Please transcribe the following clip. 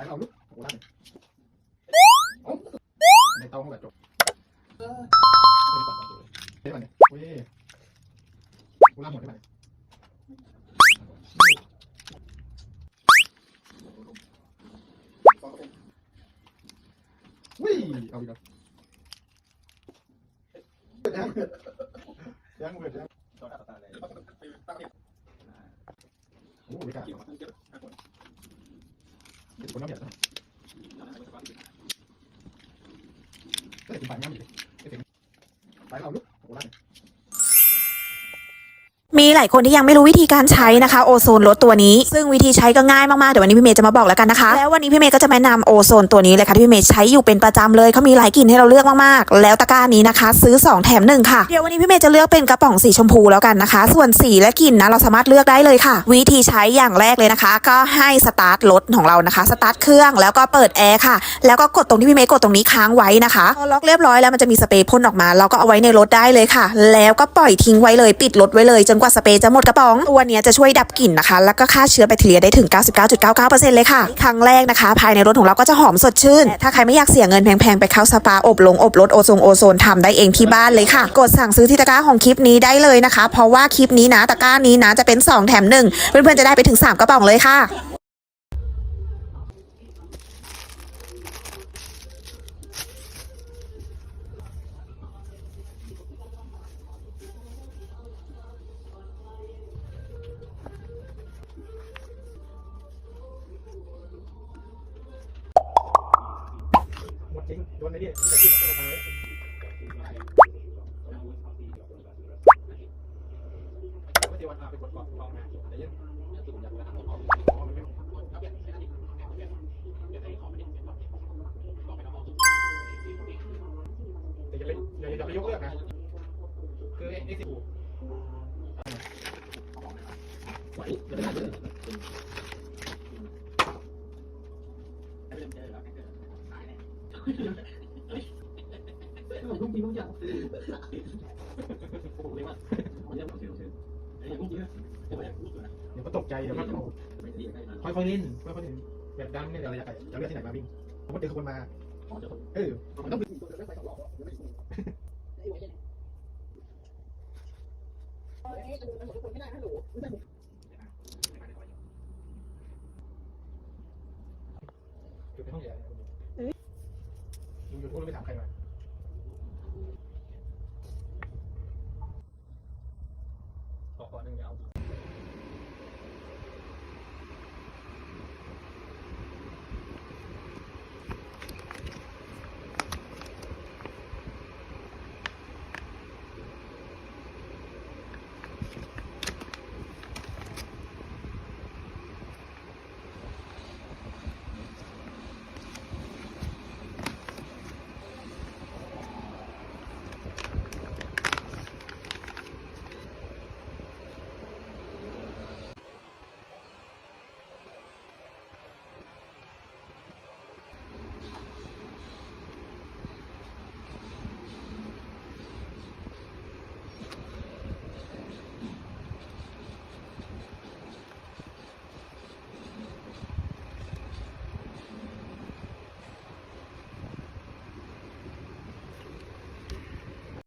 ไปเอาลูกโอ้โหลั่นในเตาแบบจบเออไม่ก่อนเลยเฮ้ยมันเนี่ยเว้ยกูลั่นหมดได้ไหมวิ่งเอาอีกแล้วยังยังเว้ยยังโอ้โหไม่กล้าเป็น คนน้ำเหนียวนะก็เลยถึงปลายน้ำอยู่ไม่ถึงไปเอาลูกโอ้โหลั่น มีหลายคนที่ยังไม่รู้วิธีการใช้นะคะโอโซนลดตัวนี้ ซึ่งวิธีใช้ก็ง่ายมากๆเดี๋ยววันนี้พี่เมย์จะมาบอกแล้วกันนะคะแล้ววันนี้พี่เมย์ก็จะแนะนำโอโซนตัวนี้เลยค่ะที่พี่เมย์ใช้อยู่เป็นประจำเลยเขามีหลายกลิ่นให้เราเลือกมากๆ แล้วตะกร้านี้นะคะ ซื้อ 2 แถมหนึ่งค่ะเดี๋ยววันนี้พี่เมย์จะเลือกเป็นกระป๋องสีชมพูแล้วกันนะคะ ส่วนสีและกลิ่นนะเราสามารถเลือกได้เลยค่ะ วิธีใช้อย่างแรกเลยนะคะ ก็ให้สตาร์ทรถของเรานะคะสตาร์ทเครื่องแล้วก็เปิดแอร์ค่ะแล้วก็กดตรงที่พี่เมย์กดตรงนี้ค้างไว้นะคะพอล็อกเรียบร้อยแล้วมันจะมีสเปรย์พ่นออกมาเราก็เอาไว้ในรถได้เลยค่ะ แล้วก็ปล่อยทิ้งไว้เลยปิดรถไว้เลยจนกว่าสเปรย์จะหมดกระป๋อง ตัวนี้จะช่วยดับกลิ่นนะคะ แล้วก็ฆ่าเชื้อแบคทีเรียได้ถึง 99.99%เลยค่ะ ครั้งแรกนะคะ ภายในรถของเราก็จะหอมสดชื่น ถ้าใครไม่อยากเสียเงินแพงๆ ไปเข้าสปาอบลงอบรถโอโซนโอโซนทำได้เองที่บ้านเลยค่ะ กดสั่งซื้อที่ตะกร้าของคลิปนี้ได้เลยนะคะ เพราะว่าคลิปนี้นะตะกร้านี้นะจะเป็น 2 แถมหนึ่งเพื่อนๆจะได้ไปถึง 3 กระป๋องเลยค่ะ จริงโดนไอ้นี่จะกินเข้าไปไม่เดี๋ยววันพาไปกดก่อนลองนะแต่ยังสูงอย่างนั้นอ๋อมันไม่แต่อย่าไปอย่าอย่าไปยกเลิกนะคือไอ้ไอ้สิบไหว อย่าไปทำเลยเดี๋ยวก็ตกใจเดี๋ยวก็ค่อยๆเล่นค่อยๆเล่นแบบดังเนี่ยเดี๋ยวเราจะไปจะเลือกที่ไหนมาวิ่งผมว่าเจอคนมาเออมันต้องอยู่ในห้องใหญ่